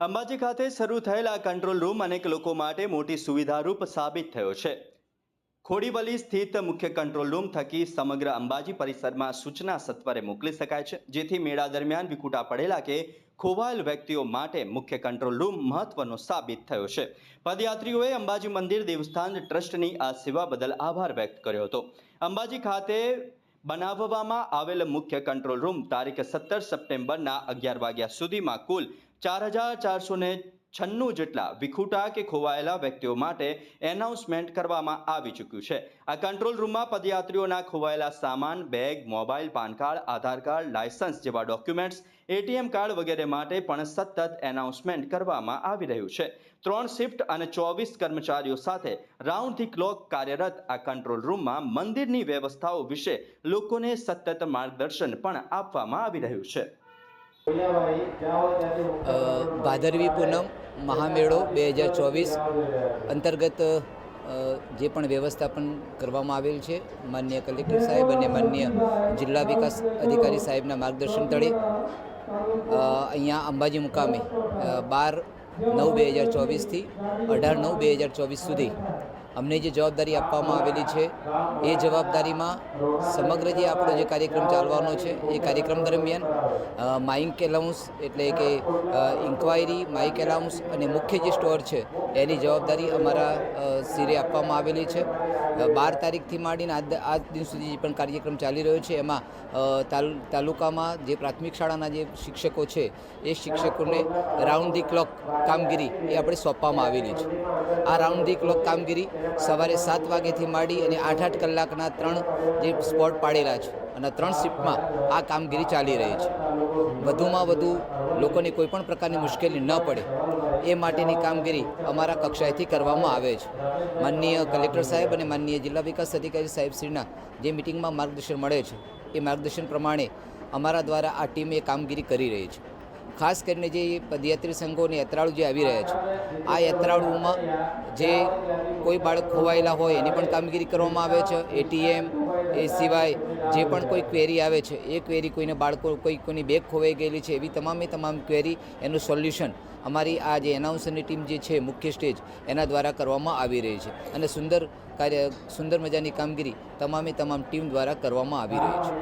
અંબાજી ખાતે શરૂ થયેલા કંટ્રોલ રૂમ અનેક લોકો માટે મોટી સુવિધારૂપ સાબિત થયો છે. ખોડીવલી સ્થિત મુખ્ય કંટ્રોલ રૂમ થકી સમગ્ર અંબાજી પરિસરમાં સૂચના સત્વરે મોકલી શકાય છે. જેથી મેળા દરમિયાન વિકુટા પડેલા કે ખોવાયેલ વ્યક્તિઓ માટે મુખ્ય કંટ્રોલ રૂમ મહત્વનો સાબિત થયો છે. પદયાત્રીઓએ અંબાજી મંદિર દેવસ્થાન ટ્રસ્ટની આ સેવા બદલ આભાર વ્યક્ત કર્યો હતો. અંબાજી ખાતે બનાવવામાં આવેલ મુખ્ય કંટ્રોલ રૂમ તારીખ સત્તર સપ્ટેમ્બરના અગિયાર વાગ્યા સુધીમાં કુલ ચાર હજાર ચારસો ને છન્નું જેટલા વિખૂટા કે ખોવાયેલા વ્યક્તિઓ માટે એનાઉન્સમેન્ટ કરવામાં આવી ચૂક્યું છે. આ કંટ્રોલ રૂમમાં પદયાત્રીઓના ખોવાયેલા સામાન, bag, mobile, PAN card, Aadhaar card, licence જેવા ડોક્યુમેન્ટ્સ, એટીએમ કાર્ડ વગેરે માટે પણ સતત એનાઉન્સમેન્ટ કરવામાં આવી રહ્યું છે. ત્રણ શિફ્ટ અને ચોવીસ કર્મચારીઓ સાથે રાઉન્ડ ધી ક્લોક કાર્યરત આ કંટ્રોલ રૂમમાં મંદિરની વ્યવસ્થાઓ વિશે લોકોને સતત માર્ગદર્શન પણ આપવામાં આવી રહ્યું છે. ભાદરવી પૂનમ મહામેળો બે હજાર ચોવીસ અંતર્ગત જે પણ વ્યવસ્થાપન કરવામાં આવેલ છે માન્ય કલેક્ટર સાહેબ અને માન્ય જિલ્લા વિકાસ અધિકારી સાહેબના માર્ગદર્શન તળે અહીંયા અંબાજી મુકામે બાર નવ બે હજાર ચોવીસથી અઢાર નવ બે હજાર ચોવીસ સુધી અમને જે જવાબદારી આપવામાં આવેલી છે, એ જવાબદારીમાં સમગ્ર જે આપણો જે કાર્યક્રમ ચાલવાનો છે, એ કાર્યક્રમ દરમિયાન માઇક એલાઉન્સ એટલે કે ઇન્ક્વાયરી માઇક એલાઉન્સ અને મુખ્ય જે સ્ટોર છે, એની જવાબદારી અમારા સિરે આપવામાં આવેલી છે. બાર તારીખથી માંડીને આજ દિન સુધી જે પણ કાર્યક્રમ ચાલી રહ્યો છે, એમાં તાલુકામાં જે પ્રાથમિક શાળાના જે શિક્ષકો છે, એ શિક્ષકોને રાઉન્ડ ધી ક્લોક કામગીરી એ આપણે સોંપવામાં આવેલી છે. આ રાઉન્ડ ધી ક્લોક કામગીરી સવારે સાત વાગ્યાથી માંડી અને આઠ આઠ કલાકના ત્રણ જે સ્પોટ પાડેલા છે અને ત્રણ શિફ્ટમાં આ કામગીરી ચાલી રહી છે. વધુમાં વધુ લોકોને કોઈપણ પ્રકારની મુશ્કેલી ન પડે. એ માટેની કામગીરી અમારા કક્ષાએથી કરવામાં આવે છે. માનનીય કલેક્ટર સાહેબ અને માનનીય જિલ્લા વિકાસ અધિકારી સાહેબશ્રીના જે મિટિંગમાં માર્ગદર્શન મળે છે, એ માર્ગદર્શન પ્રમાણે અમારા દ્વારા આ ટીમ એ કામગીરી કરી રહી છે. ખાસ કરીને જે પદયાત્રી સંઘો અને યાત્રાળુ જે આવી રહ્યા છે, આ યાત્રાળુઓમાં જે કોઈ બાળક ખોવાયેલા હોય એની પણ કામગીરી કરવામાં આવે છે. એટીએમ, એ સિવાય જે પણ કોઈ ક્વેરી આવે છે, એ ક્વેરી કોઈને બાળકો, કોઈ કોઈની બેગ ખોવાઈ ગયેલી છે, એવી તમામે તમામ ક્વેરી એનું સોલ્યુશન અમારી આ જે એનાઉન્સરની ટીમ જે છે, મુખ્ય સ્ટેજ, એના દ્વારા કરવામાં આવી રહી છે અને સુંદર કાર્ય, સુંદર મજાની કામગીરી તમામે તમામ ટીમ દ્વારા કરવામાં આવી રહી છે.